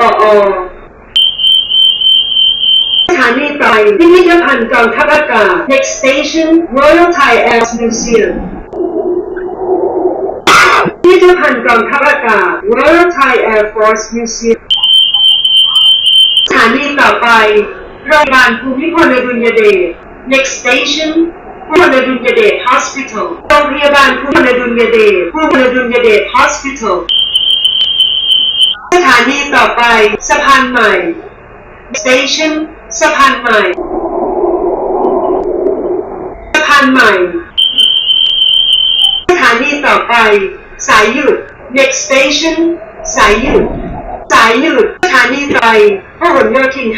ปอสถานีต่อไปพิพิธภัณฑ์กองทัพอากาศ Next station Royal Thai Air Museum พิพิธภัณฑ์กองทัพอากาศ Royal Thai Air Force Museum สถานีต่อไปโรงพยาบาลภูมิพลอดุลยเดช Next station ภูมิพลอดุลยเดช Hospital โรงพยาบาลภูมิพลอดุลยเดชภูมิพลอดุลยเดช Hospital ต่อไป สะพานใหม่ Station สะพานใหม่ สะพานใหม่ สถานีต่อไป สายหยุด Next station สายหยุด สายหยุด สถานีต่อไปพหลโยธิน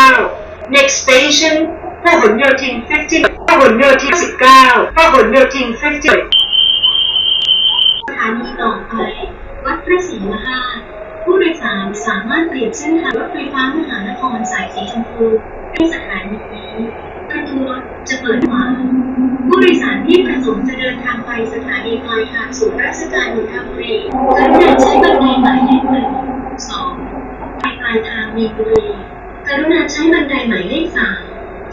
59 Next station พหลโยธิน 50พหลโยธิน 19พหลโยธิน 50สถานีต่อไป วัดพระศรีมหาธาตุ ผู้โดยสารสามารถเปลี่ยนเส้นทางรถไฟฟ้ามหานครสายสีชมพูที่สถานีนี้ประตูรถจะเปิดขวาผู้โดยสารที่ประสงค์จะเดินทางไปสถานีปลายทางสู่ราชการนนทบุรีกรุณาใช้บันไดหมายเลขหนึ่งสองไปปลายทางมีนบุรีกรุณาใช้บันไดหมายเลขสาม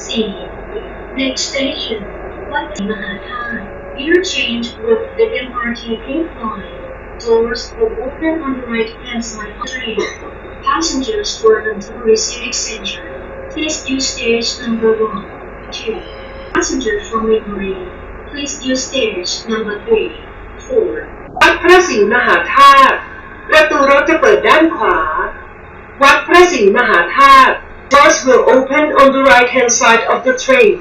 สี่ Next station วัดศรีมหาธาตุ Interchange with the MRT Pink Line. Doors will open on the right-hand side of the train. Passengers for Antibody Civic Center, please use stage number one, two. Passengers from Midbury, please use stage number three, four. วัดพระศรีมหาธาตุประตูรถจะเปิดด้านขวา วัดพระศรีมหาธาตุ Doors will open on the right hand side of the train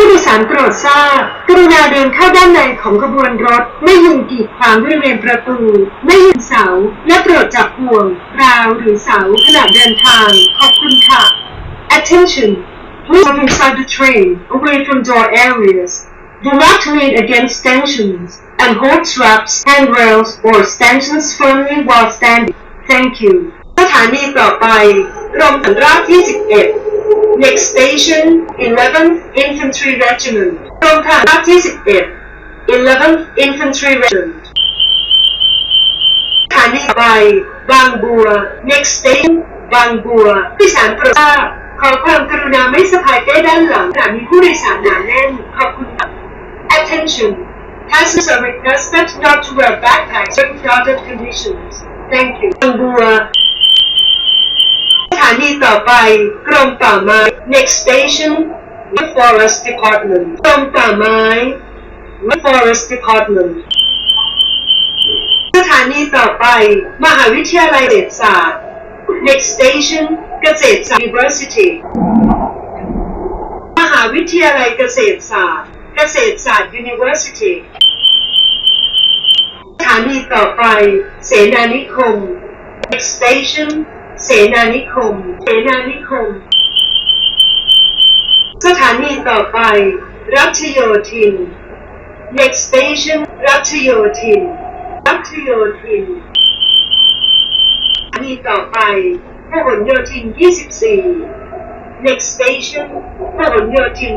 ผู้โดยสารโปรดทราบ กรุณาเดินเข้าด้านในของขบวนรถ ไม่ยืนกีดขวางบริเวณประตู ไม่ยืนเสา และโปรดจับห่วง ราวหรือเสาขณะเดินทาง ขอบคุณค่ะ Attention! Please move inside the train, away from door areas. Do not lean against stanchions and hold straps, handrails, or stanchions firmly while standing. Thank you. สถานีต่อไปกรมฐานราบที่11 Next station 11th Infantry Regiment กรมฐานราบที่ 11 11th Infantry Regiment สถานีต่อไปบางบัว Next station บางบัวผู้โดยสารโปรดทราบขอความกรุณาไม่สะพายเป้ด้านหลังขณะมีผู้โดยสารหนาแน่น ขอบคุณค่ะ Attention! Passengers are requested not to wear backpacks during crowded conditions. Thank you. บางบัว สถ านีต่อไป กรมป่าไม้ Next station the Forest Department กรมป่าไม้ the Forest Department สถานีต่อไป มหาวิทยาลัยเกษตรศาสตร์ Next station เกษตรศาสตร์ University มหาวิทยาลัยเกษตรศาสตร์ เกษตรศาสตร์ University สถานีต่อไป เสนานิคม Next station เสนานิคม เสนานิคม สถานีต่อไป รัชโยธิน Next station รัชโยธิน รัชโยธินสถานีต่อไปพหลโยธิน 24 Next station พหลโยธิน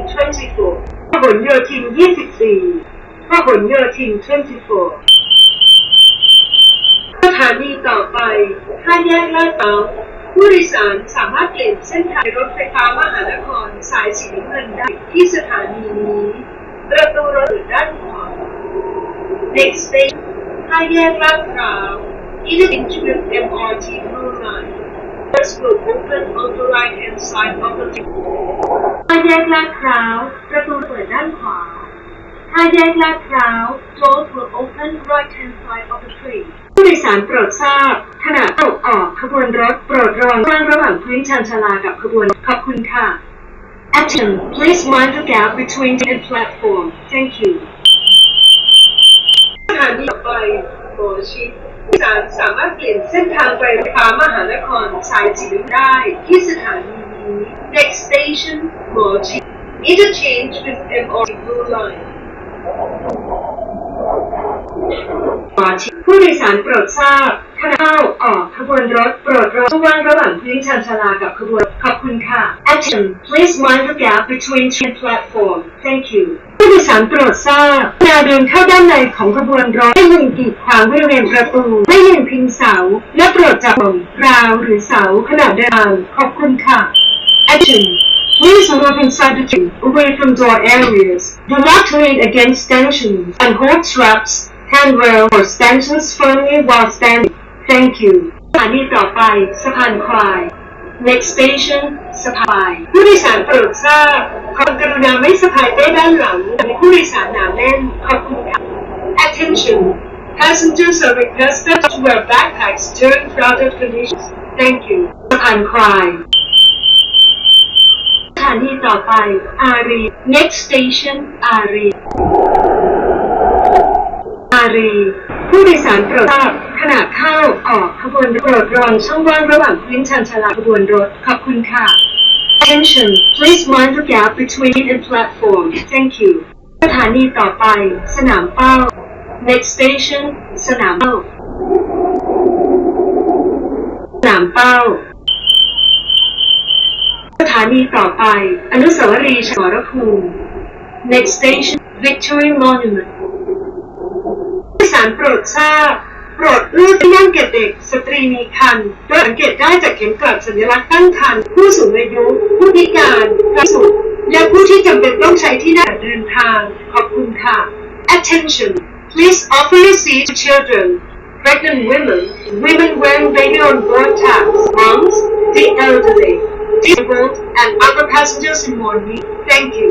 24พหลโยธิน 24พหลโยธิน 24 สถานีต่อไปห้าแยกลาดพร้าวผู้โดยสารสามารถเปลี่ยนเส้นทางรถไฟฟ้ามหานครสายสีน้ำเงินได้ที่สถานีนี้ประตูรถด้านขวา Next station ห้าแยกลาดพร้าว Interchange with MRT Blue Line Doors will open on the right hand side of the train ห้าแยกลาดพร้าวประตูเปิดด้านขวาห้าแยกลาดพร้าว Doors will open right hand side of the train ยสารโปรดทราบขณะตกออกขบวนรถโปรดระวังว่างระหว่างพื้นชานชาลากับขบวนขอบคุณค่ะ Action please mind the gap between the platform thank you สถานีต่อไปโบชิผู้สารสามารถเปลี่ยนเส้นทางไปรถไฟฟ้ามหานครสายสีเหลืองได้ ที่สถานีนี้ Next station โบชิ Interchange with MRT Blue Line ผู้โดยสารโปรดทราบขณะเข้าออกขบวนรถโปรดระวังระหว่างพื้นชานชาลากับขบวนขอบคุณค่ะ Action Please mind the gap between train platform Thank you ผู้โดยสารโปรดทราบแนวเดินเข้าด้านในของขบวนรถไม่ยืนกีดขวางบริเวณประตูไม่ยืนพิงเสา และโปรดจับราวหรือเสาขณะเดินทางขอบคุณค่ะ Action Please move inside the train away from door areas. Do not lean against stanchions and hold straps, handrail, or stanchions firmly while standing. Thank you. สถานีต่อไปสะพานควาย Next station สะพายผู้โดยสารโปรดทราบความกรุณาไม่สะพายเป้ด้านหลังมีผู้โดยสารหนาแน่นขอบคุณค่ะ Attention Passengers are requested to wear backpacks during crowded conditions. Thank you. สะพานควายสถานีต่อไปอารี next station อารี รี ผู้โดยสารโปรดทราบขณะเข้าออกขบวนโปรดระวังช่องว่างระหว่างพื้นชันชาลาขบวนรถ ขอบคุณค่ะ Attention please mind the gap between and platform thank you สถานีต่อไป สนามเป้า next station สนามเป้า สนามเป้า สถานีต่อไป อนุสาวรีย์สมรภูมิ Next station Victory Monument ารโปรดทราบโปรดเลือกที่นั่งแก่เด็กสตรีมีครรภ์โดยสังเกตได้จากเข็มกลัดสัญลักษณ์ตั้งครรภ์ผู้สูงอายุ ผู้พิการผู้สูงและผู้ที่จำเป็นต้องใช้ที่นั่งเดินทาง ขอบคุณค่ะ Attention Please offer your seat to children pregnant women, women wearing baby on board tabs, moms, the elderly, disabled, and other passengers in more need. Thank you.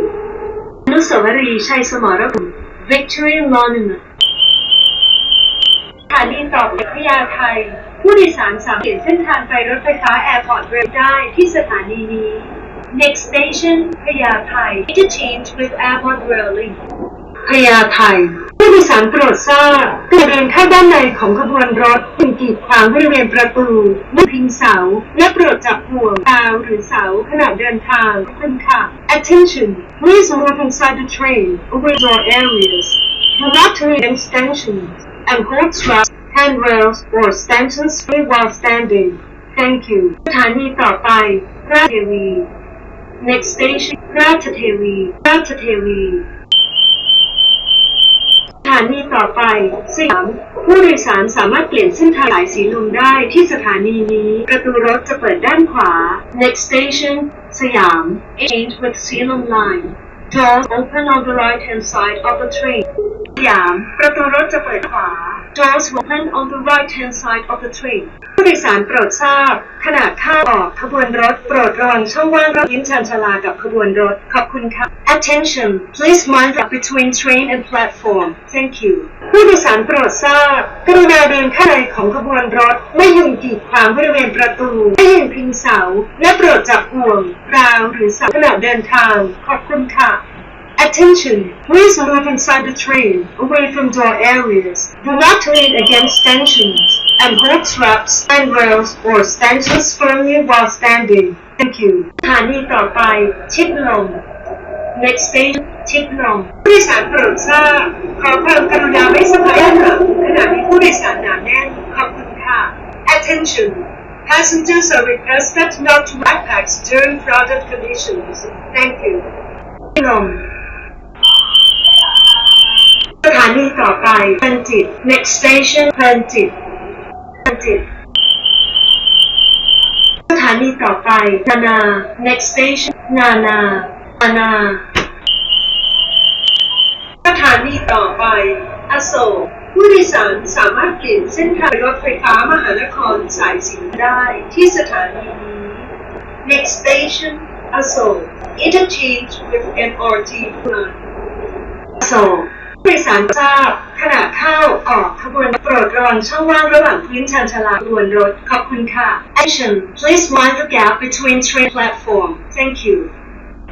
อนุสาวรีย์ชัยสมรภูมิ Victory Monument ถานีต่อไปพญาไทผู้โดยสารสามารถเปลี่ยนเส้นทางไปรถไฟฟ้า Airport Rail ได้ที่สถานีนี้ Next station พญาไท Interchange with Airport Rail Link พญาไทผู้โดยสารโปรดทราบการเดินเข้าด้านในของขบวนรถคุณกีดขวางบริเวณประตูไม่พิงเสา และโปรดจับห่วงดาวหรือเสาขณะเดินทางคุณค่ะ Attention Please move inside the train away door areas Do not lean in stanchions and hold straps, handrails, or stanchions free while standing. Thank you. สถานีต่อไป ราชเทวี Next station ราชเทวี ราชเทวี สถานีต่อไปสยามผู้โดยสารสามารถเปลี่ยนเส้นทางสายสีลมได้ที่สถานีนี้ ประตูรถจะเปิดด้านขวา Next station สยาม Change with Salem Line Doors open on the right hand side of the train ยาม ประตูรถจะเปิดขวา Doors open on the right hand side of the train ผู้โดยสารโปรดทราบ ขณะข้าออกขบวนรถโปรดระวังช่องว่างระหว่างลิ้นชันชาลากับขบวนรถ ขอบคุณค่ะ Attention please mind the between train and platform Thank you ผู้โดยสารโปรดทราบ กรุณาเดินข้าในของขบวนรถ ไม่ยืนกีดขวางบริเวณประตู ไม่ยืนพิงเสา และโปรดจับห่วงราวหรือเสาขณะเดินทาง ขอบคุณค่ะ Attention! Please move inside the train, away from door areas. Do not lean against stanchions and hold straps, handrails, or stanchions firmly while standing. Thank you. สถานีต่อไป ชิดลม Next station ชิดลมผู้โดยสารโปรดทราบ ขอความกรุณาไม่สะพายด้านหลังขณะมีผู้โดยสารหนาแน่น ขอบคุณค่ะ Attention! Passengers are requested not to backpacks during crowded conditions. Thank you. ชิดลม สถานีต่อไปเพลินจิต next station เพลินจิตเพลินจิต สถานีต่อไปนานา next station นานานานา สถานีต่อไป อโศกผู้โดยสารสามารถเปลี่ยนเส้นทางรถไฟฟ้ามหานครสายสีได้ที่สถานีนี้ next station อโศก interchange with MRT line อโศก ผู้โดยสารทราบขณะเข้าออกขบวนโปรดระวังช่องว่างระหว่างพื้นชันชาลาขบวนรถ ขอบคุณค่ะ Action Please mind the gap between train platform Thank you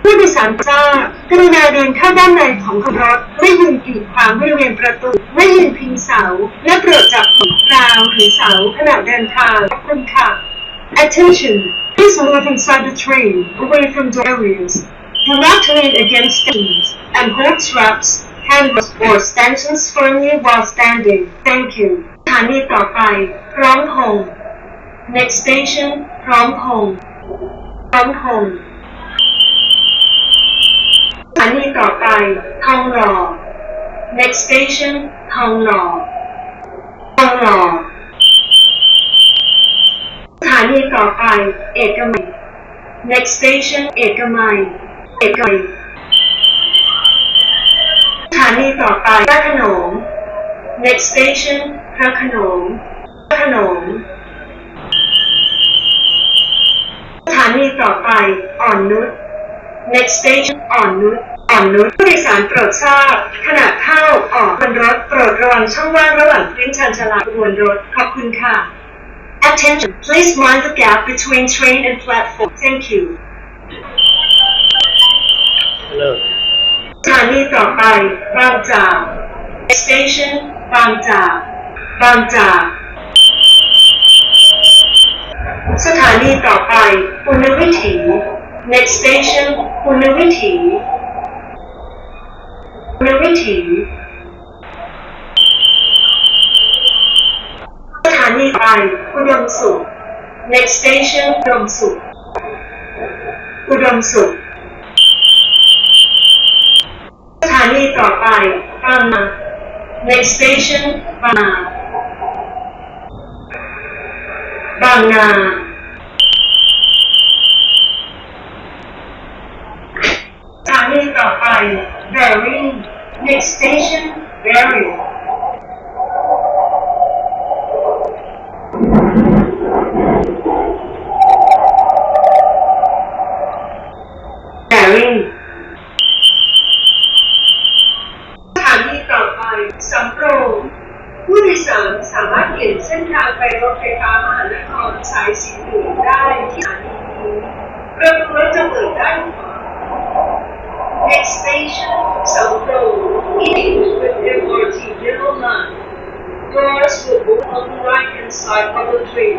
ผู้โดยสารทราบกรุณาเดินเข้าด้านในของขบวนรถ ไม่ยืนกีดขวางบริเวณประตู ไม่ยืนพิงเสา และโปรดจับหัวราวหรือเสาขณะเดินทาง ขอบคุณค่ะ Attention Please move inside the train away from door areas Do not lean against stanchions and hold straps, handrails, or stanchions firmly while standing. Thank you. สถานีต่อไป พร้อมพงษ์ next station พร้อมพงษ์พร้อมพงษ์สถานีต่อไปทองหล่อ next station ทองหล่อทองหล่อสถานีต่อไป เอกมัย next station เอกมัย เอกมัย สถานีต่อไปพระขนง next station พระขนงพระขนงสถานีต่อไปอ่อนนุช next station อ่อนนุชอ่อนนุชผู้โดยสารโปรดทราบขณะเข้าออกบนรถโปรดระวังช่องว่างระหว่างพื้นชันชาลาบนรถ ขอบคุณค่ะ Attention please mind the gap between train and platform thank you เลิก สถานีต่อไปบางจาก Next station บางจากบางจาก สถานีต่อไปปุณณวิถี Next station ปุณณวิถีปุณณวิถีสถานีต่อไปอุดมสุข Next station อุดมสุขอุดมสุข สถา นีต่อไปบางนา next station บางนาบางนาสถานีต่อไป Bering next station Bering Bering สถานี ต่อไปสำโรงผู้โดยสารสามารถเปลี่ยนเส้นทางไปรถไฟฟ้ามหานครสายสีเหลืองได้ที่สถานีนี้ประตูรถจะเปิดด้านขวา Next station สำโรง Engaged with MRT Middle Line Doors will open on the right hand side of the train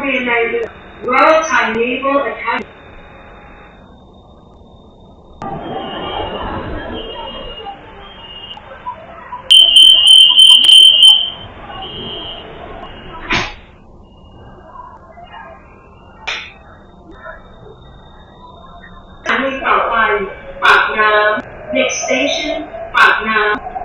Naval Royal Naval Academy. Next station, ปากน้ำ